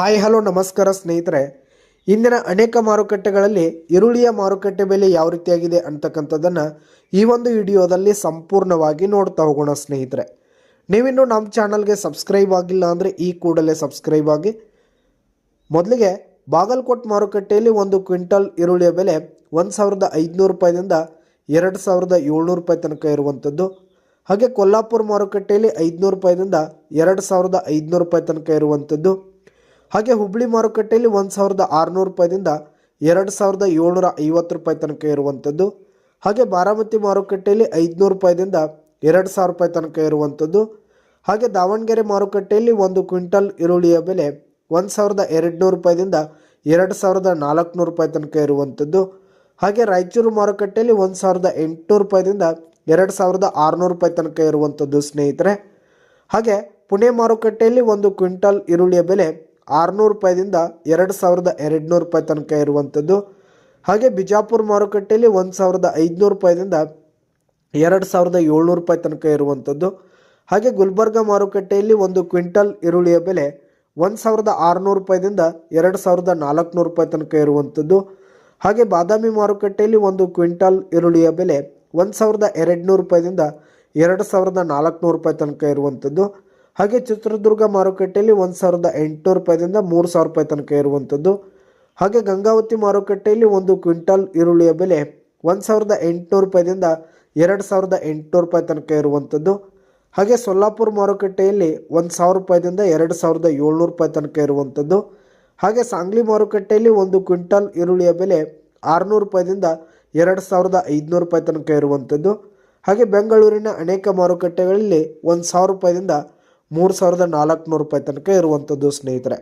Hi, hello, ನಮಸ್ಕಾರ ಸ್ನೇಹಿತರೆ. ಇಂದಿನ ಅನೇಕ ಮಾರುಕಟ್ಟೆಗಳಲ್ಲಿ ಈರುಳ್ಳಿಯ ಮಾರುಕಟ್ಟೆ ಬೆಲೆ ಯಾವ ರೀತಿಯಾಗಿದೆ ಅಂತಕ್ಕಂಥದ್ದನ್ನು ಈ ಒಂದು ವಿಡಿಯೋದಲ್ಲಿ ಸಂಪೂರ್ಣವಾಗಿ ನೋಡ್ತಾ ಹೋಗೋಣ ಸ್ನೇಹಿತರೆ. ನೀವಿನ್ನು ನಮ್ಮ ಚಾನಲ್ಗೆ ಸಬ್ಸ್ಕ್ರೈಬ್ ಆಗಿಲ್ಲ ಅಂದರೆ ಈ ಕೂಡಲೇ ಸಬ್ಸ್ಕ್ರೈಬ್ ಆಗಿ. ಮೊದಲಿಗೆ ಬಾಗಲಕೋಟ್ ಮಾರುಕಟ್ಟೆಯಲ್ಲಿ ಒಂದು ಕ್ವಿಂಟಲ್ ಈರುಳ್ಳಿಯ ಬೆಲೆ ಒಂದು ಸಾವಿರದ ಐದುನೂರು ರೂಪಾಯಿದಿಂದ ಎರಡು ಸಾವಿರದ ಏಳ್ನೂರು ರೂಪಾಯಿ ತನಕ ಇರುವಂಥದ್ದು. ಹಾಗೆ ಕೊಲ್ಲಾಪುರ ಮಾರುಕಟ್ಟೆಯಲ್ಲಿ ಐದುನೂರು ರೂಪಾಯಿದಿಂದ ಎರಡು ಸಾವಿರದ ಐದುನೂರು ರೂಪಾಯಿ ತನಕ ಇರುವಂಥದ್ದು. ಹಾಗೆ ಹುಬ್ಳಿ ಮಾರುಕಟ್ಟೆಯಲ್ಲಿ ಒಂದು ಸಾವಿರದ ಆರುನೂರು ರೂಪಾಯಿದಿಂದ ಎರಡು ಸಾವಿರದ ಏಳ್ನೂರ ಐವತ್ತು ರೂಪಾಯಿ ತನಕ ಇರುವಂಥದ್ದು. ಹಾಗೆ ಬಾರಾಮತಿ ಮಾರುಕಟ್ಟೆಯಲ್ಲಿ ಐದುನೂರು ರೂಪಾಯಿದಿಂದ ಎರಡು ಸಾವಿರ ರೂಪಾಯಿ ತನಕ ಇರುವಂಥದ್ದು. ಹಾಗೆ ದಾವಣಗೆರೆ ಮಾರುಕಟ್ಟೆಯಲ್ಲಿ ಒಂದು ಕ್ವಿಂಟಲ್ ಈರುಳ್ಳಿಯ ಬೆಲೆ ಒಂದು ಸಾವಿರದ ಎರಡುನೂರು ರೂಪಾಯಿದಿಂದ ಎರಡು ಸಾವಿರದ ನಾಲ್ಕುನೂರು ರೂಪಾಯಿ ತನಕ ಇರುವಂಥದ್ದು. ಹಾಗೆ ರಾಯಚೂರು ಮಾರುಕಟ್ಟೆಯಲ್ಲಿ ಒಂದು ಸಾವಿರದ ಎಂಟುನೂರು ರೂಪಾಯಿದಿಂದ ಎರಡು ಸಾವಿರದ ಆರುನೂರು ರೂಪಾಯಿ ತನಕ ಇರುವಂಥದ್ದು ಸ್ನೇಹಿತರೆ. ಹಾಗೆ ಪುಣೆ ಮಾರುಕಟ್ಟೆಯಲ್ಲಿ ಒಂದು ಕ್ವಿಂಟಲ್ ಈರುಳ್ಳಿಯ ಬೆಲೆ ಆರುನೂರು ರೂಪಾಯಿದಿಂದ ಎರಡು ಸಾವಿರದ ಎರಡುನೂರು ರೂಪಾಯಿ ತನಕ ಇರುವಂಥದ್ದು ಹಾಗೆ ಬಿಜಾಪುರ ಮಾರುಕಟ್ಟೆಯಲ್ಲಿ ಒಂದು ಸಾವಿರದ ಐದುನೂರು ರೂಪಾಯಿದಿಂದ ಎರಡು ಸಾವಿರದ ಏಳ್ನೂರು ರೂಪಾಯಿ ತನಕ ಇರುವಂಥದ್ದು ಹಾಗೆ ಗುಲ್ಬರ್ಗ ಮಾರುಕಟ್ಟೆಯಲ್ಲಿ ಒಂದು ಕ್ವಿಂಟಲ್ ಈರುಳ್ಳಿಯ ಬೆಲೆ ಒಂದು ಸಾವಿರದ ಆರುನೂರು ರೂಪಾಯಿದಿಂದ ಎರಡು ಸಾವಿರದ ನಾಲ್ಕುನೂರು ರೂಪಾಯಿ ತನಕ ಇರುವಂಥದ್ದು ಹಾಗೆ ಬಾದಾಮಿ ಮಾರುಕಟ್ಟೆಯಲ್ಲಿ ಒಂದು ಕ್ವಿಂಟಲ್ ಈರುಳ್ಳಿಯ ಬೆಲೆ ಒಂದು ಸಾವಿರದ ಎರಡುನೂರು ರೂಪಾಯಿದಿಂದ ಎರಡು ಸಾವಿರದ ನಾಲ್ಕುನೂರು ರೂಪಾಯಿ ತನಕ ಇರುವಂಥದ್ದು ಹಾಗೆ ಚಿತ್ರದುರ್ಗ ಮಾರುಕಟ್ಟೆಯಲ್ಲಿ ಒಂದು ಸಾವಿರದ ಎಂಟುನೂರು ರೂಪಾಯಿದಿಂದ ಮೂರು ಸಾವಿರ ರೂಪಾಯಿ ತನಕ ಇರುವಂಥದ್ದು ಹಾಗೆ ಗಂಗಾವತಿ ಮಾರುಕಟ್ಟೆಯಲ್ಲಿ ಒಂದು ಕ್ವಿಂಟಲ್ ಈರುಳ್ಳಿಯ ಬೆಲೆ ಒಂದು ಸಾವಿರದ ಎಂಟುನೂರು ರೂಪಾಯಿದಿಂದ ಎರಡು ಸಾವಿರದ ಎಂಟುನೂರು ರೂಪಾಯಿ ತನಕ ಇರುವಂಥದ್ದು ಹಾಗೆ ಸೊಲ್ಲಾಪುರ ಮಾರುಕಟ್ಟೆಯಲ್ಲಿ ಒಂದು ಸಾವಿರ ರೂಪಾಯಿದಿಂದ ಎರಡು ಸಾವಿರದ ಏಳ್ನೂರು ರೂಪಾಯಿ ತನಕ ಇರುವಂಥದ್ದು ಹಾಗೆ ಸಾಂಗ್ಲಿ ಮಾರುಕಟ್ಟೆಯಲ್ಲಿ ಒಂದು ಕ್ವಿಂಟಲ್ ಈರುಳ್ಳಿಯ ಬೆಲೆ ಆರುನೂರು ರೂಪಾಯಿದಿಂದ ಎರಡು ಸಾವಿರದ ಐದುನೂರು ರೂಪಾಯಿ ತನಕ ಇರುವಂಥದ್ದು ಹಾಗೆ ಬೆಂಗಳೂರಿನ ಅನೇಕ ಮಾರುಕಟ್ಟೆಗಳಲ್ಲಿ ಒಂದು ಸಾವಿರ ರೂಪಾಯಿದಿಂದ ಮೂರು ಸಾವಿರದ ನಾಲ್ಕುನೂರು ರೂಪಾಯಿ ತನಕ ಇರುವಂಥದ್ದು ಸ್ನೇಹಿತರೆ.